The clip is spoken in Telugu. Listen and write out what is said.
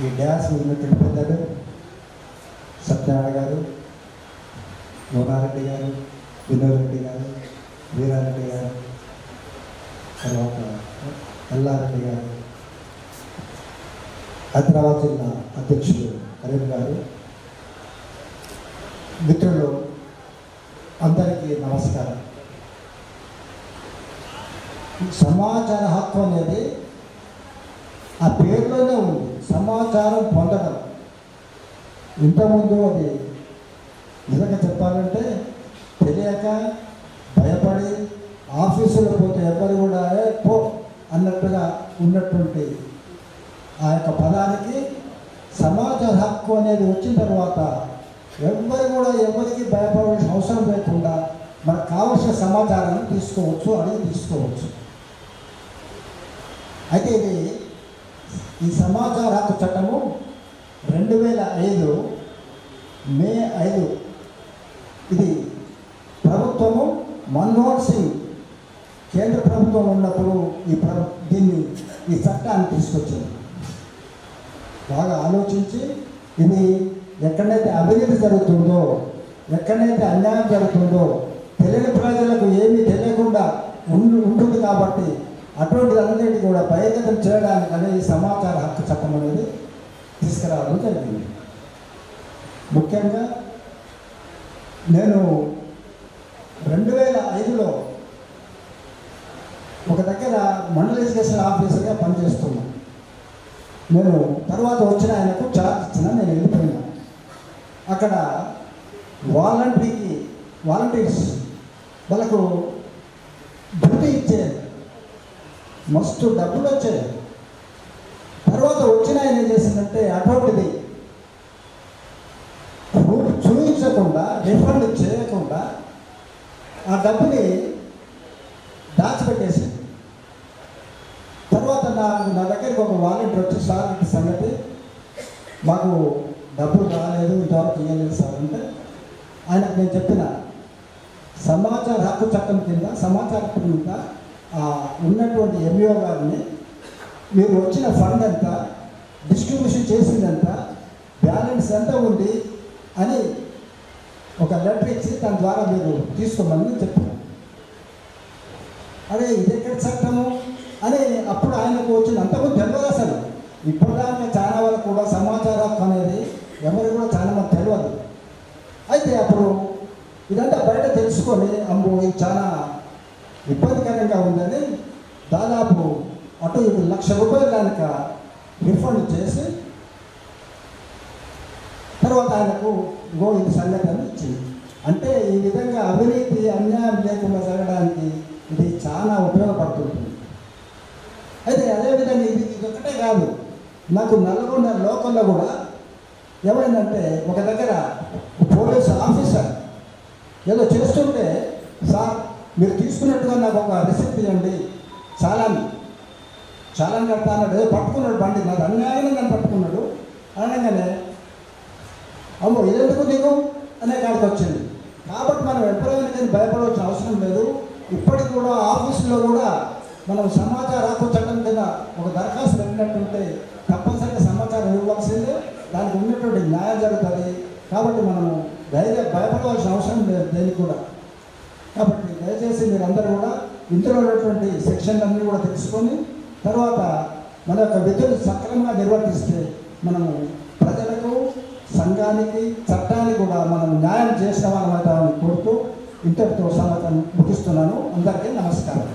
ఈ డ్యాన్స్ ఉన్నటువంటి పెద్దలు సత్యనారాయణ గారు మోనారెడ్డి గారు వినోరెడ్డి గారు వీరారెడ్డి గారు తర్వాత ఎల్లారెడ్డి గారు హైదరాబాద్ జిల్లా అధ్యక్షులు కరీం గారు. మిత్రులు అందరికీ నమస్కారం. సమాచార హక్కు అనేది ఆ పేరులోనే ఉంది. సమాచారం పొందడం. ఇంతకుముందు అది నిజంగా చెప్పాలంటే తెలియక భయపడి ఆఫీసులో పోతే ఎవరు కూడా పో అన్నట్టుగా ఉన్నటువంటి ఆ యొక్క పదానికి సమాచార హక్కు అనేది వచ్చిన తర్వాత ఎవరు కూడా ఎవరికి భయపడాల్సిన అవసరం లేకుండా మనకు కావలసిన సమాచారాన్ని తీసుకోవచ్చు అనేది తీసుకోవచ్చు. అయితే ఇది ఈ సమాచార హక్కు చట్టము రెండు వేల ఐదు మే ఐదు. ఇది ప్రభుత్వము మన్మోహన్ సింగ్ కేంద్ర ప్రభుత్వం ఉన్నప్పుడు ఈ ప్రభు దీన్ని ఈ చట్టాన్ని తీసుకొచ్చింది బాగా ఆలోచించి ఇది ఎక్కడైతే అవినీతి జరుగుతుందో ఎక్కడైతే అన్యాయం జరుగుతుందో తెలియని ప్రజలకు ఏమీ తెలియకుండా ఉంటుంది కాబట్టి అటువంటి అన్నిటి కూడా బహిర్గతం చేయడానికి అనేది ఈ సమాచార హక్కు చట్టం అనేది తీసుకురావడం జరిగింది. ముఖ్యంగా నేను రెండు వేల ఐదులో ఒక దగ్గర మండల ఎడ్యుకేషన్ ఆఫీసర్గా పనిచేస్తున్నాను నేను తర్వాత వచ్చిన ఆయనకు చార్జ్ ఇచ్చిన నేను వెళ్ళిపోయినా. అక్కడ వాలంటీర్కి వాలంటీర్స్ వాళ్ళకు డ్యూటీ ఇచ్చేది మస్తు డబ్బులు వచ్చాయి. తర్వాత వచ్చిన ఆయన ఏం చేసిందంటే అటువంటిది రూ- చూపించకుండా రిఫండ్ చేయకుండా ఆ డబ్బుని దాచిపెట్టేసింది తర్వాత నా నా దగ్గరికి ఒక వాలంటీర్ వచ్చి సార్ ఈ సంగతి. మాకు డబ్బులు రాలేదు ఇంతవరకు ఇవ్వలేదు సార్. అంటే ఆయనకు నేను చెప్పిన సమాచార హక్కు చట్టం కింద సమాచార హక్కు కింద ఉన్నటువంటి ఎంఈఓ గారిని మీరు వచ్చిన ఫండ్ ఎంత డిస్ట్రిబ్యూషన్ చేసిందంత బ్యాలెన్స్ ఎంత ఉంది అని ఒక లెటర్ ఇచ్చి దాని ద్వారా మీరు తీసుకోమని చెప్పాను అరే ఇది ఎక్కడ చట్టము? అని అప్పుడు ఆయనకు వచ్చింది అంతకుముందు తెలియదు అసలు. ఇప్పటిదాకా చాలా వరకు కూడా సమాచార హక్కు అనేది ఎవరికి కూడా చాలా మంది తెలియదు. అయితే అప్పుడు ఇదంతా బయట తెలుసుకొని అమ్మో ఇది చాలా ఇబ్బందికరంగా ఉందని దాదాపు అటు ఇటు లక్ష రూపాయలు దానిక రిఫండ్ చేసి తర్వాత ఆయనకు గో ఇది సంఘటన అని ఇచ్చింది. అంటే ఈ విధంగా అవినీతి అన్యాయం లేకుండా జరగడానికి ఇది చాలా ఉపయోగపడుతుంటుంది అయితే అదేవిధంగా ఇది ఇది ఒకటే కాదు. నాకు నల్గొండ లోకల్లో కూడా ఏమైందంటే ఒక దగ్గర పోలీస్ ఆఫీసర్ ఏదో చేస్తుంటే సార్ మీరు తీసుకున్నట్టుగా నాకు ఒక రిసిప్ట్ ఇవ్వండి. చాలాని చాలాని కడతా అన్నాడు ఏదో పట్టుకున్నాడు బండి. నాకు అన్యాయంగా నన్ను పట్టుకున్నాడు అనగానే అమ్మో ఎందుకు నీకు? అనే కాడికి వచ్చింది. కాబట్టి మనం ఎప్పుడైనా భయపడవలసిన అవసరం లేదు. ఇప్పటికి కూడా ఆఫీసులో కూడా మనం సమాచార హక్కు చట్టం కింద ఒక దరఖాస్తు పెట్టినట్టుంటే తప్పనిసరిగా సమాచారం ఇవ్వాల్సిందే. దానికి ఉన్నటువంటి న్యాయం జరుగుతుంది. కాబట్టి మనము ధైర్య భయపడవలసిన అవసరం లేదు దేనికి కూడా. కాబట్టి దయచేసి మీరందరూ కూడా ఇందులో ఉన్నటువంటి సెక్షన్లన్నీ కూడా తెలుసుకొని తర్వాత మన యొక్క విధులు సక్రమంగా నిర్వర్తిస్తే మనము ప్రజలకు సంఘానికి చట్టానికి కూడా మనం న్యాయం చేసిన వాళ్ళం అవుతామని కోరుతూ ఇంతటితో సమతం ముగిస్తున్నాను. అందరికీ నమస్కారం.